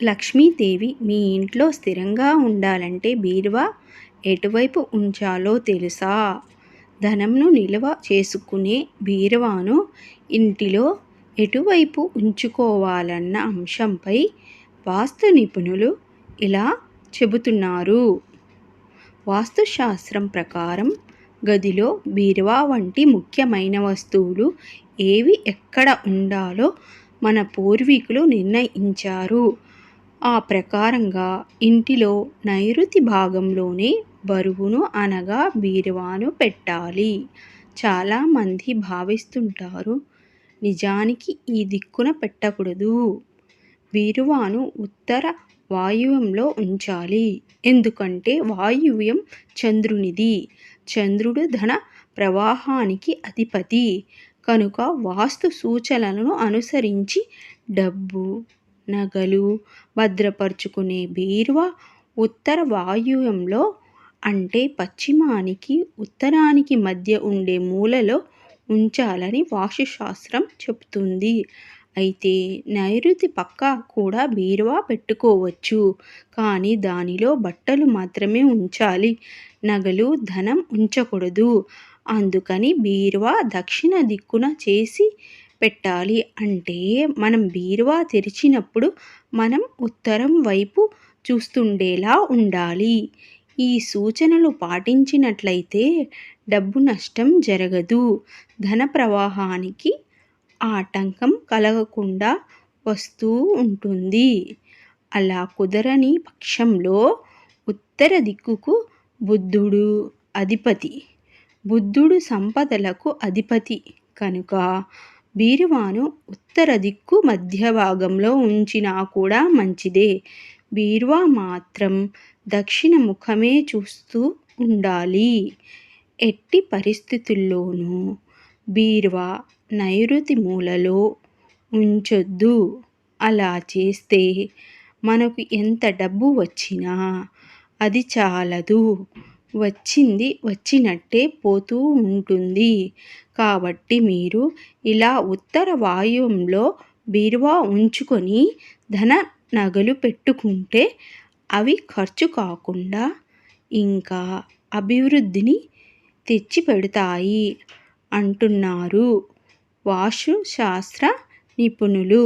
లక్ష్మీదేవి మీ ఇంట్లో స్థిరంగా ఉండాలంటే బీరువా ఎటువైపు ఉంచాలో తెలుసా? ధనంను నిల్వ చేసుకునే బీరువాను ఇంటిలో ఎటువైపు ఉంచుకోవాలన్న అంశంపై వాస్తు నిపుణులు ఇలా చెబుతున్నారు. వాస్తుశాస్త్రం ప్రకారం గదిలో బీరువా వంటి ముఖ్యమైన వస్తువులు ఏవి ఎక్కడ ఉండాలో మన పూర్వీకులు నిర్ణయించారు. ఆ ప్రకారంగా ఇంటిలో నైరుతి భాగంలోనే బరువును అనగా బీరువాను పెట్టాలి. చాలామంది భావిస్తుంటారు నిజానికి ఈ దిక్కున పెట్టకూడదు. బీరువాను ఉత్తర వాయువ్యంలో ఉంచాలి. ఎందుకంటే వాయువ్యం చంద్రునిది. చంద్రుడు ధన ప్రవాహానికి అధిపతి. కనుక వాస్తు సూచనలను అనుసరించి డబ్బు నగలు భద్రపరుచుకునే బీరువా ఉత్తర వాయువ్యంలో అంటే పశ్చిమానికి ఉత్తరానికి మధ్య ఉండే మూలలో ఉంచాలని వాస్తుశాస్త్రం చెబుతుంది. అయితే నైరుతి పక్క కూడా బీరువా పెట్టుకోవచ్చు. కానీ దానిలో బట్టలు మాత్రమే ఉంచాలి. నగలు ధనం ఉంచకూడదు. అందుకని బీరువా దక్షిణ దిక్కున చేసి పెట్టాలి అంటే మనం బీరువా తెరిచినప్పుడు మనం ఉత్తరం వైపు చూస్తుండేలా ఉండాలి. ఈ సూచనలు పాటించినట్లయితే డబ్బు నష్టం జరగదు. ధన ప్రవాహానికి ఆటంకం కలగకుండా వస్తూ ఉంటుంది. అలా కుదరని పక్షంలో ఉత్తర దిక్కుకు బుద్ధుడు అధిపతి. బుద్ధుడు సంపదలకు అధిపతి కనుక బీరువాను ఉత్తర దిక్కు మధ్య భాగంలో ఉంచినా కూడా మంచిదే. బీరువా మాత్రం దక్షిణ ముఖమే చూస్తూ ఉండాలి. ఎట్టి పరిస్థితుల్లోనూ బీరువా నైరుతి మూలలో ఉంచొద్దు. అలా చేస్తే మనకు ఎంత డబ్బు వచ్చినా అది చాలదు. వచ్చింది వచ్చినట్టే పోతూ ఉంటుంది. కాబట్టి మీరు ఇలా ఉత్తర వాయువ్యంలో బీరువా ఉంచుకొని ధన నగలు పెట్టుకుంటే అవి ఖర్చు కాకుండా ఇంకా అభివృద్ధిని తెచ్చిపెడతాయి అంటున్నారు వాస్తుశాస్త్ర నిపుణులు.